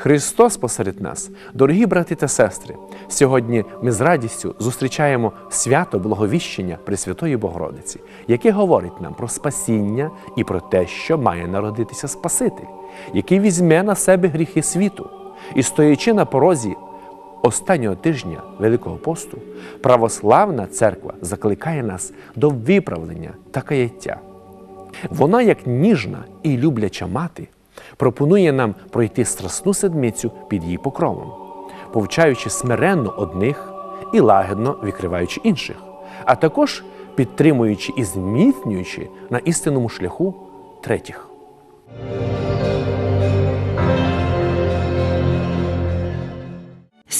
Христос посеред нас, дорогі брати та сестри, сьогодні ми з радістю зустрічаємо свято Благовіщення Пресвятої Богородиці, яке говорить нам про спасіння і про те, що має народитися Спаситель, який візьме на себе гріхи світу. І стоячи на порозі останнього тижня Великого посту, православна церква закликає нас до виправлення та каяття. Вона, як ніжна і любляча мати, пропонує нам пройти страсну седмицю під її покровом, повчаючи смиренно одних і лагідно відкриваючи інших, а також підтримуючи і зміцнюючи на істинному шляху третіх.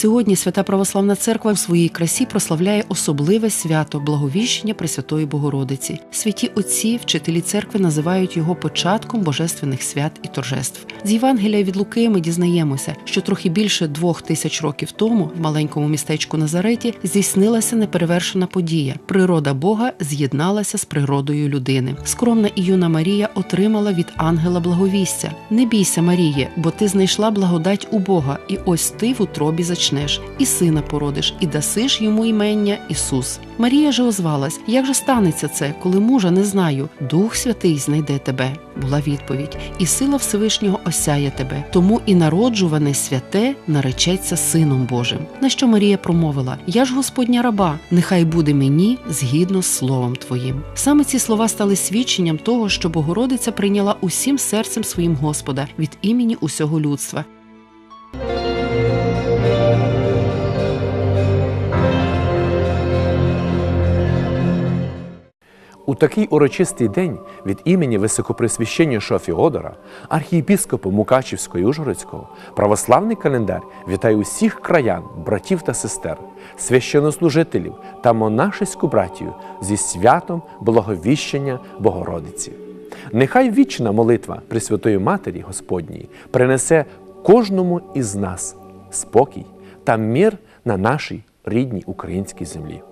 Сьогодні Свята Православна Церква в своїй красі прославляє особливе свято Благовіщення Пресвятої Богородиці. Святі отці, вчителі церкви називають його початком божественних свят і торжеств. З Євангелія від Луки ми дізнаємося, що трохи більше двох тисяч років тому в маленькому містечку Назареті здійснилася неперевершена подія. Природа Бога з'єдналася з природою людини. Скромна і юна Марія отримала від ангела благовістя: Не бійся, Маріє, бо ти знайшла благодать у Бога, і ось ти в утробі зачнеш, і сина породиш, і дасиш йому імення Ісус. Марія же озвалась: Як же станеться це, коли мужа не знаю? Дух Святий знайде тебе. Була відповідь, і сила Всевишнього осяє тебе. Тому і народжуване святе наречеться Сином Божим. На що Марія промовила: Я ж Господня раба, нехай буде мені згідно з словом Твоїм. Саме ці слова стали свідченням того, що Богородиця прийняла усім серцем своїм Господа від імені усього людства. У такий урочистий день від імені Високопресвященнішого Феодора, архієпіскопа Мукачівського і Ужгородського, православний календар вітає усіх краян, братів та сестер, священнослужителів та монашеську братію зі святом Благовіщення Богородиці. Нехай вічна молитва Пресвятої Матері Господньої принесе кожному із нас спокій та мир на нашій рідній українській землі.